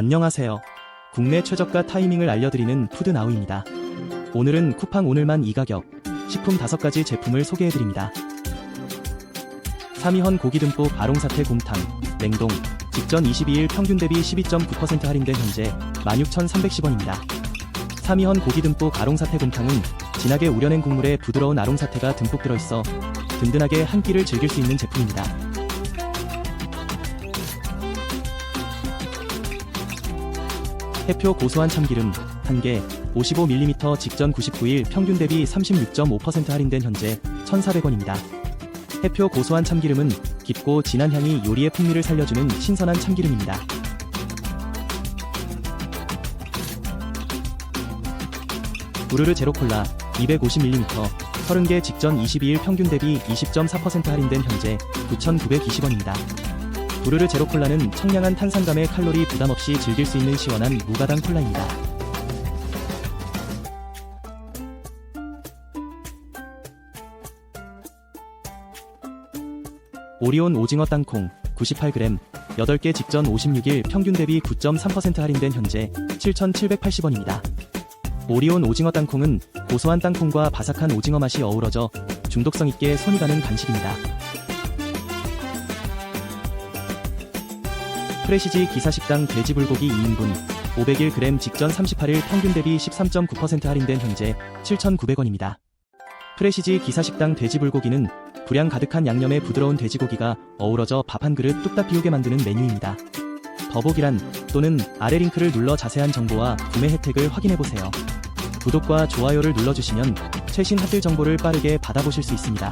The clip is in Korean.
안녕하세요. 국내 최저가 타이밍을 알려드리는 푸드나우입니다. 오늘은 쿠팡 오늘만 이 가격, 식품 5가지 제품을 소개해드립니다. 삼이헌 고기 듬뿍 아롱사태 곰탕, 냉동, 직전 22일 평균 대비 12.9% 할인된 현재 16,310원입니다. 삼이헌 고기 듬뿍 아롱사태 곰탕은 진하게 우려낸 국물에 부드러운 아롱사태가 듬뿍 들어있어 든든하게 한 끼를 즐길 수 있는 제품입니다. 해표 고소한 참기름 1개 55mm 직전 99일 평균 대비 36.5% 할인된 현재 1,400원입니다. 해표 고소한 참기름은 깊고 진한 향이 요리의 풍미를 살려주는 신선한 참기름입니다. 부르르 제로콜라 250ml 30개 직전 22일 평균 대비 20.4% 할인된 현재 9,920원입니다. 부르르 제로 콜라는 청량한 탄산감의 칼로리 부담 없이 즐길 수 있는 시원한 무가당 콜라입니다. 오리온 오징어 땅콩 98g 8개 직전 56일 평균 대비 9.3% 할인된 현재 7,780원입니다. 오리온 오징어 땅콩은 고소한 땅콩과 바삭한 오징어 맛이 어우러져 중독성 있게 손이 가는 간식입니다. 프레시지 기사식당 돼지불고기 2인분 501g 직전 38일 평균 대비 13.9% 할인된 현재 7,900원입니다. 프레시지 기사식당 돼지불고기는 불향 가득한 양념의 부드러운 돼지고기가 어우러져 밥 한 그릇 뚝딱 비우게 만드는 메뉴입니다. 더보기란 또는 아래 링크를 눌러 자세한 정보와 구매 혜택을 확인해보세요. 구독과 좋아요를 눌러주시면 최신 핫들 정보를 빠르게 받아보실 수 있습니다.